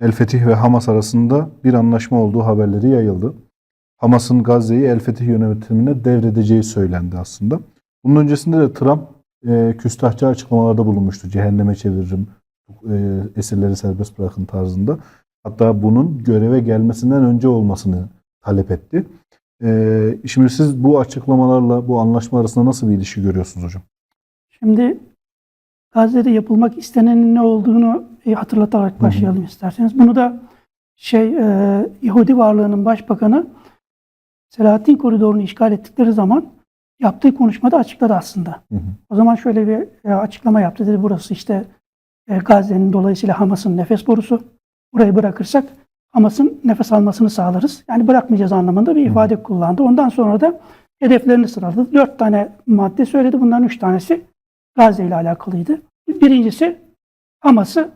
El Fetih ve Hamas arasında bir anlaşma olduğu haberleri yayıldı. Hamas'ın Gazze'yi El Fetih yönetimine devredeceği söylendi aslında. Bunun öncesinde de Trump e, küstahça açıklamalarda bulunmuştu. Cehenneme çeviririm, e, esirleri serbest bırakın tarzında. Hatta bunun göreve gelmesinden önce olmasını talep etti. E, şimdi siz bu açıklamalarla bu anlaşma arasında nasıl bir ilişki görüyorsunuz hocam? Şimdi Gazze'de yapılmak istenenin ne olduğunu e, hatırlatarak başlayalım isterseniz. Bunu da şey e, Yahudi varlığının başbakanı Selahattin koridorunu işgal ettikleri zaman yaptığı konuşmada açıkladı aslında. Hı hı. O zaman şöyle bir e, açıklama yaptı. Dedi burası işte e, Gazze'nin dolayısıyla Hamas'ın nefes borusu. Burayı bırakırsak Hamas'ın nefes almasını sağlarız. Yani bırakmayacağız anlamında bir ifade kullandı. Ondan sonra da hedeflerini sıraladı. Dört tane madde söyledi. Bunların üç tanesi Gazze ile alakalıydı. Birincisi Hamas'ı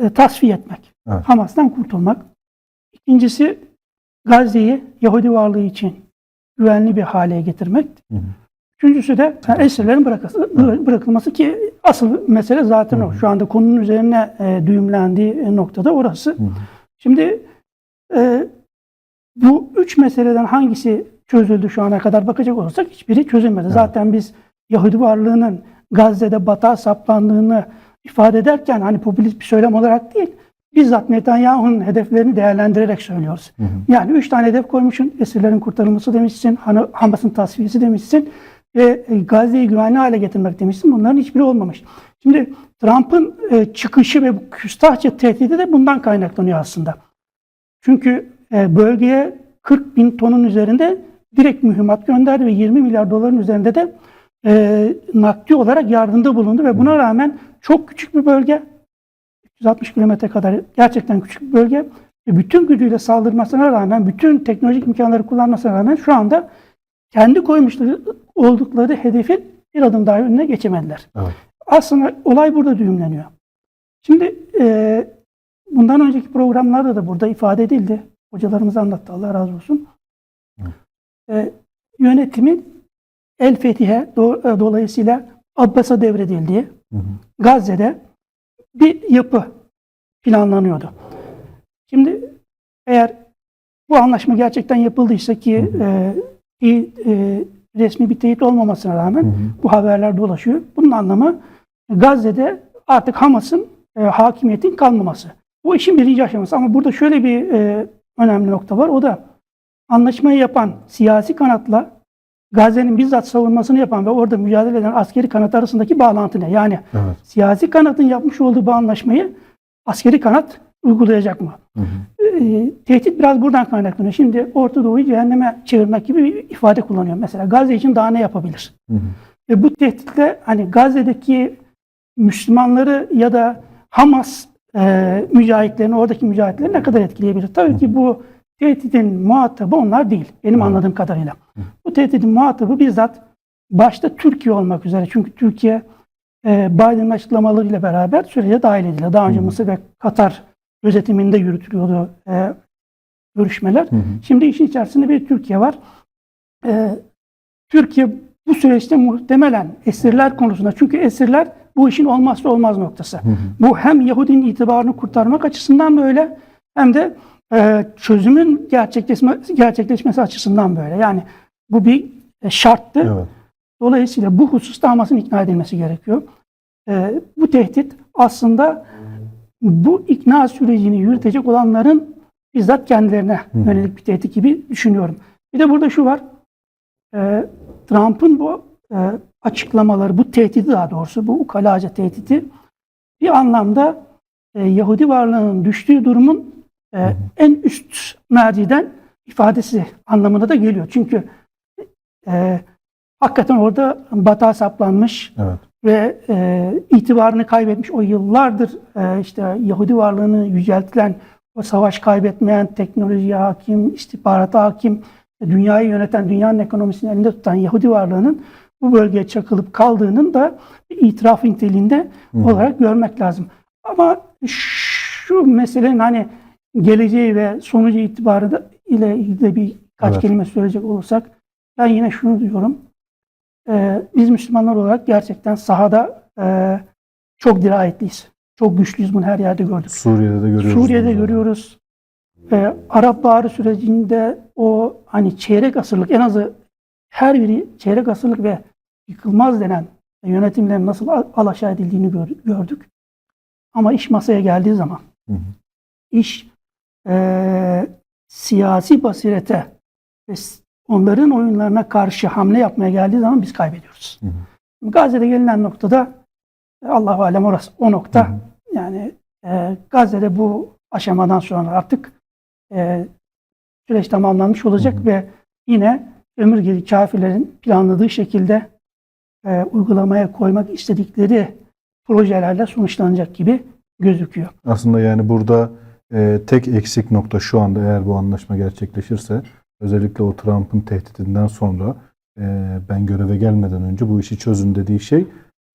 e, tasfiye etmek. Evet. Hamas'tan kurtulmak. İkincisi Gazze'yi Yahudi varlığı için güvenli bir hale getirmek. Hı hı. Üçüncüsü de yani esirlerin bırakılması, bırakılması ki asıl mesele zaten o. Şu anda konunun üzerine e, düğümlendiği e, noktada orası. Hı hı. Şimdi e, bu üç meseleden hangisi çözüldü şu ana kadar bakacak olursak hiçbiri çözülmedi. Zaten biz Yahudi varlığının Gazze'de batağa saplandığını ifade ederken hani popülist bir söylem olarak değil, bizzat Netanyahu'nun hedeflerini değerlendirerek söylüyoruz. Hı hı. Yani üç tane hedef koymuşsun. Esirlerin kurtarılması demişsin, Hani Hamas'ın tasfiyesi demişsin ve e, Gazze'yi güvenli hale getirmek demişsin. Bunların hiçbiri olmamış. Şimdi Trump'ın e, çıkışı ve bu küstahça tehdidi de bundan kaynaklanıyor aslında. Çünkü e, bölgeye 40 bin tonun üzerinde direkt mühimmat gönderdi ve 20 milyar doların üzerinde de e, nakdi olarak yardımda bulundu ve buna rağmen çok küçük bir bölge 360 kilometre kadar gerçekten küçük bir bölge ve bütün gücüyle saldırmasına rağmen bütün teknolojik imkanları kullanmasına rağmen şu anda kendi koymuşları oldukları hedefin bir adım daha önüne geçemediler. Evet. Aslında olay burada düğümleniyor. Şimdi e, bundan önceki programlarda da burada ifade edildi. Hocalarımız anlattı Allah razı olsun. Evet. E, yönetimin El Fethi'ye do- e, dolayısıyla Abbas'a devredildiği Hı hı. Gazze'de bir yapı planlanıyordu. Şimdi eğer bu anlaşma gerçekten yapıldıysa ki Hı hı. e, e, resmi bir teyit olmamasına rağmen Hı hı. bu haberler dolaşıyor. Bunun anlamı Gazze'de artık Hamas'ın e, hakimiyetin kalmaması. Bu işin birinci aşaması. Ama burada şöyle bir e, önemli nokta var. O da anlaşmayı yapan siyasi kanatla Gazze'nin bizzat savunmasını yapan ve orada mücadele eden askeri kanat arasındaki bağlantı ne? Yani Evet. siyasi kanatın yapmış olduğu bu anlaşmayı askeri kanat uygulayacak mı? Hı hı. E, tehdit biraz buradan kaynaklanıyor. Şimdi Orta Doğu'yu cehenneme çevirmek gibi bir ifade kullanıyor. Mesela Gazze için daha ne yapabilir? Hı hı. Ve bu tehditle hani Gazze'deki Müslümanları ya da Hamas e, mücahitlerini, oradaki mücahitleri ne kadar etkileyebilir? Tabii ki bu tehditin muhatabı onlar değil. Benim anladığım kadarıyla. Bu tehditin muhatabı bizzat başta Türkiye olmak üzere. Çünkü Türkiye e, Biden'ın açıklamalarıyla beraber sürece dahil edildi. Daha önce. Mısır ve Katar gözetiminde yürütülüyordu e, görüşmeler. Hı hı. Şimdi işin içerisinde bir Türkiye var. Ee, Türkiye bu süreçte muhtemelen esirler konusunda çünkü esirler bu işin olmazsa olmaz noktası. Hı hı. Bu hem Yahudinin itibarını kurtarmak açısından böyle hem de e, çözümün gerçekleşme, gerçekleşmesi açısından böyle. Yani bu bir e, şarttı. Evet. Dolayısıyla bu hususta Hamas'ın ikna edilmesi gerekiyor. Ee, bu tehdit aslında bu ikna sürecini yürütecek olanların bizzat kendilerine Hı. yönelik bir tehdit gibi düşünüyorum. Bir de burada şu var. Ee, Trump'ın bu e, açıklamaları, bu tehdidi daha doğrusu, bu ukalaca tehdidi bir anlamda e, Yahudi varlığının düştüğü durumun e, en üst merciden ifadesi anlamına da geliyor. Çünkü e, hakikaten orada batağa saplanmış Evet. ve e, itibarını kaybetmiş o yıllardır e, işte Yahudi varlığını yüceltilen o savaş kaybetmeyen teknolojiye hakim, istihbarata hakim, dünyayı yöneten, dünyanın ekonomisini elinde tutan Yahudi varlığının bu bölgeye çakılıp kaldığının da bir itiraf niteliğinde hı. olarak görmek lazım. Ama şu meselenin hani geleceği ve sonucu itibarı da ile ilgili de birkaç Evet. kelime söyleyecek olursak ben yine şunu diyorum. Ee, biz Müslümanlar olarak gerçekten sahada e, çok dirayetliyiz. çok güçlüyüz bunu her yerde gördük. Suriye'de de görüyoruz. Suriye'de görüyoruz. Ee, Arap Baharı sürecinde o hani çeyrek asırlık en azı her biri çeyrek asırlık ve yıkılmaz denen yönetimlerin nasıl al- alaşağı edildiğini gör- gördük. Ama iş masaya geldiği zaman Hı hı. iş eee, siyasi basirete ve onların oyunlarına karşı hamle yapmaya geldiği zaman biz kaybediyoruz. Hı hı. Gazze'de gelinen noktada e, Allahu alem orası o nokta Hı hı. yani e, Gazze'de bu aşamadan sonra artık e, süreç tamamlanmış olacak Hı hı. ve yine ömürgeli kafirlerin planladığı şekilde e, uygulamaya koymak istedikleri projelerle sonuçlanacak gibi gözüküyor. Aslında yani burada e, tek eksik nokta şu anda eğer bu anlaşma gerçekleşirse özellikle o Trump'ın tehditinden sonra e, ben göreve gelmeden önce bu işi çözün dediği şey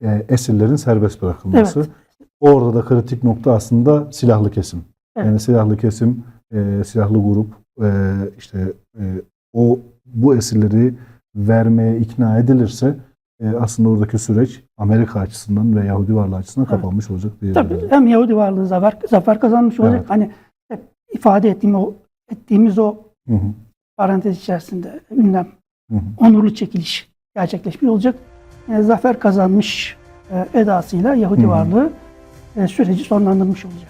e, esirlerin serbest bırakılması. Evet. Orada da kritik nokta aslında silahlı kesim. Evet. Yani silahlı kesim, e, silahlı grup e, işte e, o bu esirleri vermeye ikna edilirse aslında oradaki süreç Amerika açısından ve Yahudi varlığı açısından Evet. kapanmış olacak diye. Tabii hem Yahudi varlığı zafer, zafer kazanmış olacak. Evet. Hani hep ifade ettiğim o, ettiğimiz o Hı hı, parantez içerisinde ünlem, hı hı. onurlu çekiliş gerçekleşmiş olacak. E, zafer kazanmış e, edasıyla Yahudi Hı hı. varlığı e, süreci sonlandırmış olacak.